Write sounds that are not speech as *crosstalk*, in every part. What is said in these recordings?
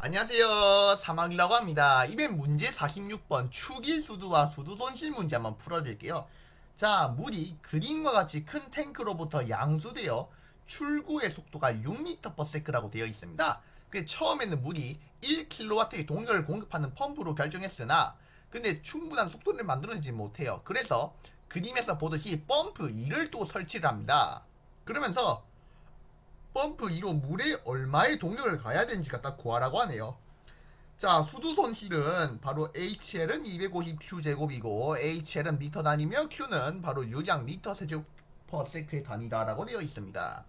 안녕하세요. 사막이라고 합니다. 이번 문제 46번 축일 수두와 수두 손실 문제 한번 풀어드릴게요. 자, 물이 그림과 같이 큰 탱크로부터 양수되어 출구의 속도가 6m/s라고 되어 있습니다. 그 처음에는 물이 1kW의 동력을 공급하는 펌프로 결정했으나 근데 충분한 속도를 만들어내지 못해요. 그래서 그림에서 보듯이 펌프 2를 또 설치를 합니다. 그러면서 펌프 2로 물에 얼마의 동력을 가야 되는지 갖다 구하라고 하네요. 자, 수두 손 실은 바로 HL은 250Q 제곱이고 HL은 미터 단위며 Q는 바로 유량 리터 세제곱 퍼 세크의 단위다라고 되어 있습니다.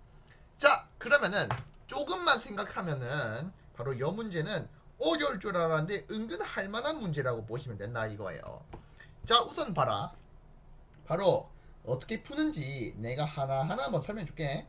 자, 그러면은 조금만 생각하면은 바로 이 문제는 어려울 줄 알았는데 은근 할만한 문제라고 보시면 된다 이거예요. 자, 우선 봐라. 바로 어떻게 푸는지 내가 하나하나 한번 설명해 줄게.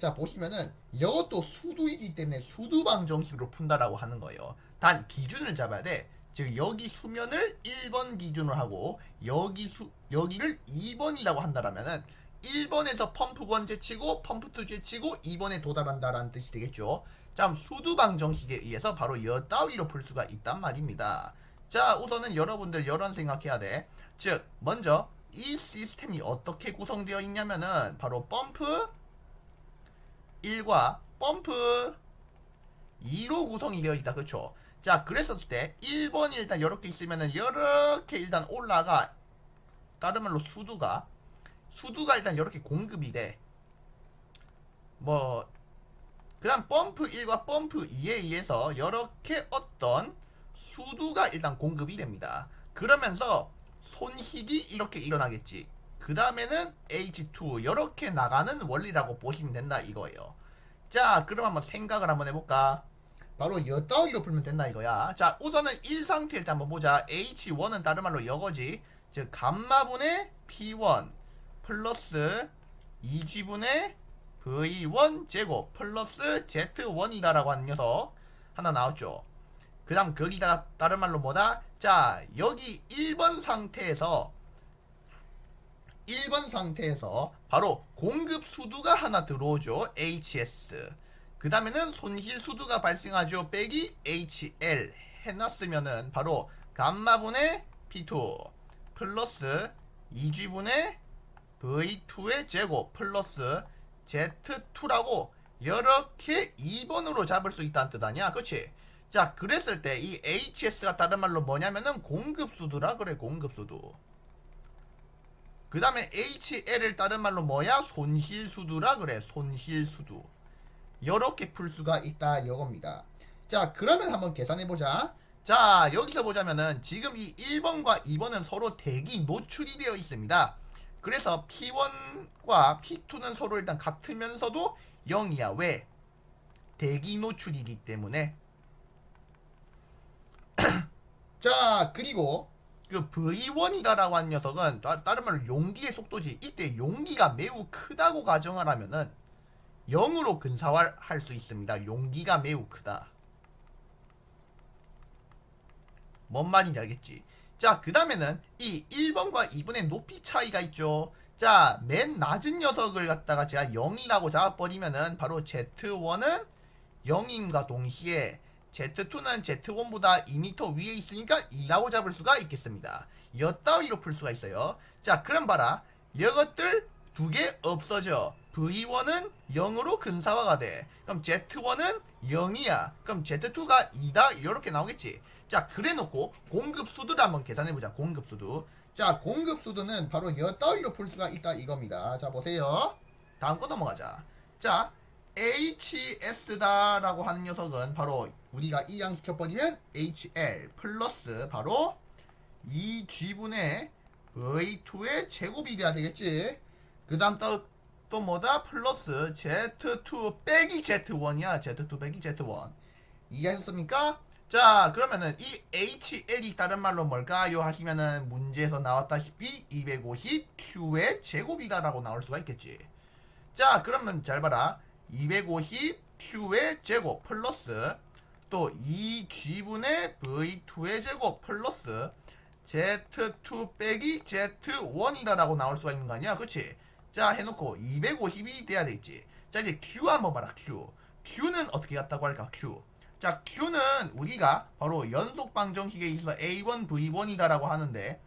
자 보시면은 이것도 수두이기 때문에 수두 방 정식으로 푼다라고 하는 거예요. 단 기준을 잡아야 돼. 즉 여기 수면을 1번 기준으로 하고 여기 수 여기를 2번이라고 한다라면은 1번에서 펌프 1 제치고 펌프 2 제치고 2번에 도달한다라는 뜻이 되겠죠. 자, 그럼 수두 방 정식에 의해서 바로 여 따위로 풀 수가 있단 말입니다. 자, 우선은 여러분들 이런 생각해야 돼. 즉, 먼저 이 시스템이 어떻게 구성되어 있냐면은 바로 펌프 1과 펌프 2로 구성이 되어 있다. 그쵸? 자, 그랬었을 때 1번이 일단 이렇게 있으면은 이렇게 일단 올라가 다른 말로 수두가 수두가 일단 이렇게 공급이 돼. 뭐 그다음 펌프 1과 펌프 2에 의해서 이렇게 어떤 수두가 일단 공급이 됩니다. 그러면서 손실이 이렇게 일어나겠지. 그 다음에는 H2 이렇게 나가는 원리라고 보시면 된다 이거예요. 자, 그럼 한번 생각을 한번 해볼까? 바로 여 따위로 풀면 된다 이거야. 자, 우선은 1 상태 일단 한번 보자. H1은 다른 말로 이거지. 즉 감마분의 P1 플러스 2G분의 V1 제곱 플러스 Z1이다라고 하는 녀석 하나 나왔죠. 그 다음 거기다가 다른 말로 뭐다? 자, 여기 1번 상태에서 1번 상태에서 바로 공급 수두가 하나 들어오죠. HS. 그 다음에는 손실 수두가 발생하죠. 빼기 HL 해놨으면은 바로 감마분의 P2 플러스 2G분의 V2의 제곱 플러스 Z2라고 이렇게 2번으로 잡을 수 있다는 뜻 아니야? 그치? 자, 그랬을 때 이 HS가 다른 말로 뭐냐면은 공급 수두라 그래, 공급 수두. 그 다음에 HL을 다른 말로 뭐야? 손실수두라 그래. 손실수두. 이렇게 풀 수가 있다 이겁니다. 자 그러면 한번 계산해보자. 자 여기서 보자면은 지금 이 1번과 2번은 서로 대기 노출이 되어 있습니다. 그래서 P1과 P2는 서로 일단 같으면서도 0이야. 왜? 대기 노출이기 때문에. *clears throat* 자 그리고 그 V1이다라고 한 녀석은 따, 다른 말로 용기의 속도지. 이때 용기가 매우 크다고 가정을 하면은 0으로 근사화할 수 있습니다. 용기가 매우 크다. 뭔 말인지 알겠지? 자, 그 다음에는 이 1번과 2번의 높이 차이가 있죠. 자, 맨 낮은 녀석을 갖다가 제가 0이라고 잡아버리면은 바로 Z1은 0인과 동시에 Z2는 Z1보다 2m 위에 있으니까 2라고 잡을 수가 있겠습니다. 여따위로 풀 수가 있어요. 자, 그럼 봐라. 이것들 두 개 없어져. V1은 0으로 근사화가 돼. 그럼 Z1은 0이야. 그럼 Z2가 2다. 이렇게 나오겠지. 자, 그래 놓고 공급 수두를 한번 계산해 보자. 공급 수두. 자, 공급 수두는 바로 여따위로 풀 수가 있다 이겁니다. 자, 보세요. 다음 거 넘어가자. 자, HS다라고 하는 녀석은 바로 우리가 이양 시켜버리면 HL 플러스 바로 2G분의 V2의 제곱이 돼야 되겠지. 그 다음 또, 또 뭐다? 플러스 Z2 빼기 Z1이야. Z2 빼기 Z1. 이해하셨습니까? 자, 그러면은 이 HL이 다른 말로 뭘까요? 하시면은 문제에서 나왔다시피 250Q의 제곱이다라고 나올 수가 있겠지. 자, 그러면 잘 봐라. 250Q의 제곱 플러스 또 2G분의 V2의 제곱 플러스 Z2 빼기 Z1이다라고 나올 수가 있는 거 아니야? 그치? 자, 해놓고 250이 돼야 되겠지. 자, 이제 Q 한번 봐라, Q. Q는 어떻게 갔다고 할까, Q. 자, Q는 우리가 바로 연속 방정식에 있어 A1, V1이다라고 하는데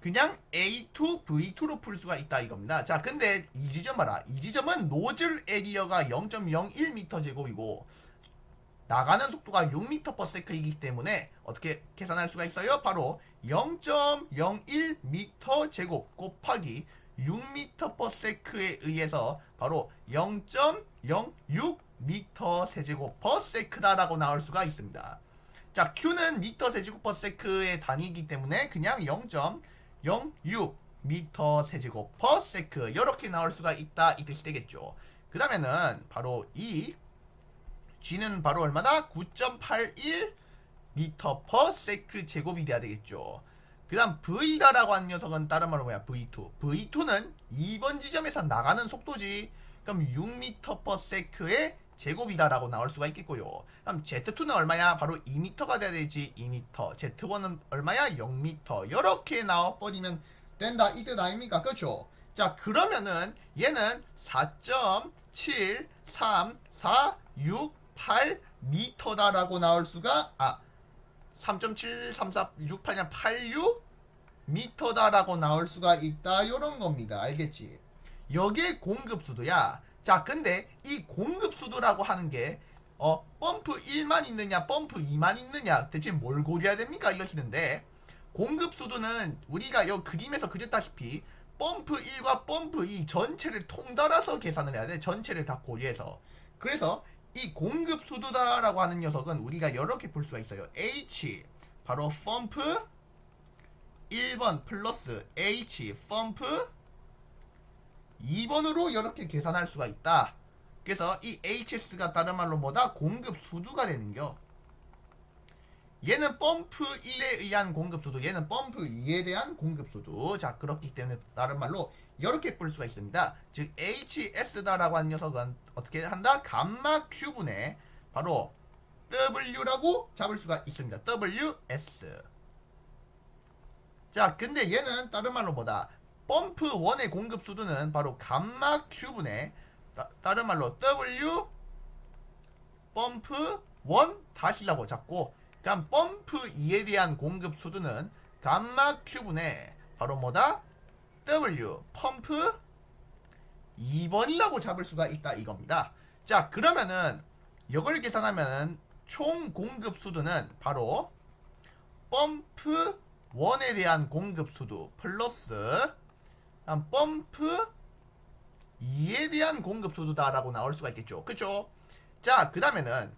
그냥 A2, V2로 풀 수가 있다 이겁니다. 자, 근데 이 지점 봐라. 이 지점은 노즐 에리어가 0.01m 제곱이고 나가는 속도가 6m/s이기 때문에 어떻게 계산할 수가 있어요? 바로 0.01m 제곱 곱하기 6m/s에 의해서 바로 0.06m 세제곱 퍼세크다라고 나올 수가 있습니다. 자, Q는 미터 세제곱 퍼세크의 단위이기 때문에 그냥 0.06 미터 세제곱 퍼세크 이렇게 나올 수가 있다 이 뜻이 되겠죠. 그 다음에는 바로 이 G는 바로 얼마나 9.81 미터 퍼세크 제곱이 돼야 되겠죠. 그 다음 V다라고 하는 녀석은 다른 말로 뭐야 V2 V2는 2번 지점에서 나가는 속도지 그럼 6m per sec의 제곱이다라고 나올 수가 있겠고요. 그럼 Z2는 얼마야 바로 2m가 돼야 되지 2m Z1은 얼마야 0m 이렇게 나와버리면 된다. 이 뜻 아닙니까? 그렇죠? 자 그러면은 얘는 4.734688m다라고 나올 수가 아 3.73468이 86 미터다라고 나올 수가 있다. 요런 겁니다. 알겠지? 여기에 공급수도야 자 근데 이 공급수도라고 하는 게 어, 펌프 1만 있느냐 펌프 2만 있느냐 대체 뭘 고려해야 됩니까? 이러시는데 공급수도는 우리가 여 그림에서 그렸다시피 펌프 1과 펌프 2 전체를 통달아서 계산을 해야 돼. 전체를 다 고려해서. 그래서 이 공급 수도다라고 하는 녀석은 우리가 이렇게 볼 수가 있어요. H 바로 펌프 1번 플러스 H 펌프 2번으로 이렇게 계산할 수가 있다. 그래서 이 HS가 다른 말로 뭐다? 공급 수두가 되는겨. 얘는 펌프 1에 의한 공급 수도, 얘는 펌프 2에 대한 공급 수도. 자, 그렇기 때문에 다른 말로 이렇게 볼 수가 있습니다. 즉 HS다라고 하는 녀석은 어떻게 한다? 감마 Q분의 바로 W라고 잡을 수가 있습니다. WS. 자, 근데 얘는 다른 말로 뭐다? 펌프 1의 공급 수도는 바로 감마 따, 다른 말로 W 펌프 1 다시라고 잡고 그럼 펌프 2에 대한 공급 수도는 감마 Q분의 바로 뭐다? W 펌프 2번이라고 잡을 수가 있다 이겁니다. 자 그러면은 이걸 계산하면 총 공급 수도는 바로 펌프 1에 대한 공급 수도 플러스 다음 펌프 2에 대한 공급 수도다라고 나올 수가 있겠죠. 그쵸? 자, 그 다음에는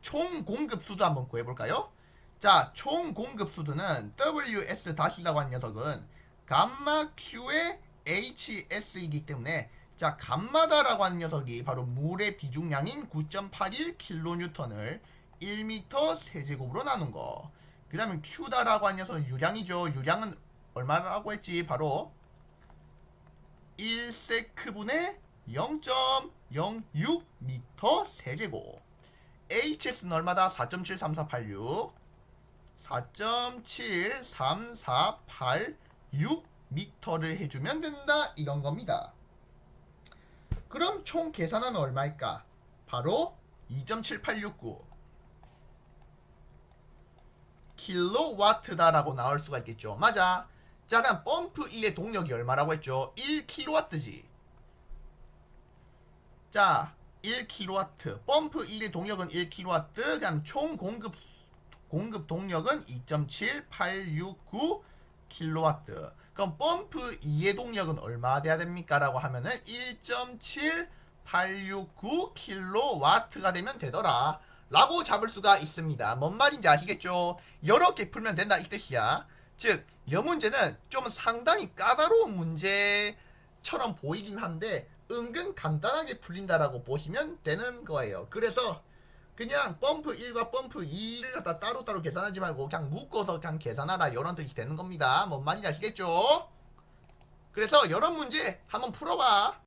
총 공급 수도 한번 구해볼까요? 자, 총 공급 수도는 WS 다시라고 한 녀석은 감마 Q의 HS이기 때문에 자, 감마다라고 하는 녀석이 바로 물의 비중량인 9.81kN을 1m 세제곱으로 나눈 거. 그 다음에 Q다라고 하는 녀석은 유량이죠. 유량은 얼마라고 했지? 바로 1세크분의 0.06m 세제곱. HS는 얼마다? 4.73486. 4.73486m를 해주면 된다. 이런 겁니다. 그럼 총 계산하면 얼마일까? 바로 2.7869 킬로와트다라고 나올 수가 있겠죠. 맞아. 자, 그럼 펌프 1의 동력이 얼마라고 했죠? 1킬로와트지. 자, 1킬로와트. 펌프 1의 동력은 1킬로와트. 그럼 총 공급 공급 동력은 2.7869 킬로와트. 그럼 펌프 2의 동력은 얼마 돼야 됩니까? 라고 하면은 1.7869 킬로와트가 되면 되더라. 라고 잡을 수가 있습니다. 뭔 말인지 아시겠죠? 여러 개 풀면 된다 이 뜻이야. 즉, 이 문제는 좀 상당히 까다로운 문제처럼 보이긴 한데 은근 간단하게 풀린다라고 보시면 되는 거예요. 그래서 그냥 펌프 1과 펌프 2를 갖다 따로따로 계산하지 말고 그냥 묶어서 그냥 계산하라 이런 뜻이 되는 겁니다. 뭔 말인지 아시겠죠? 그래서 이런 문제 한번 풀어봐.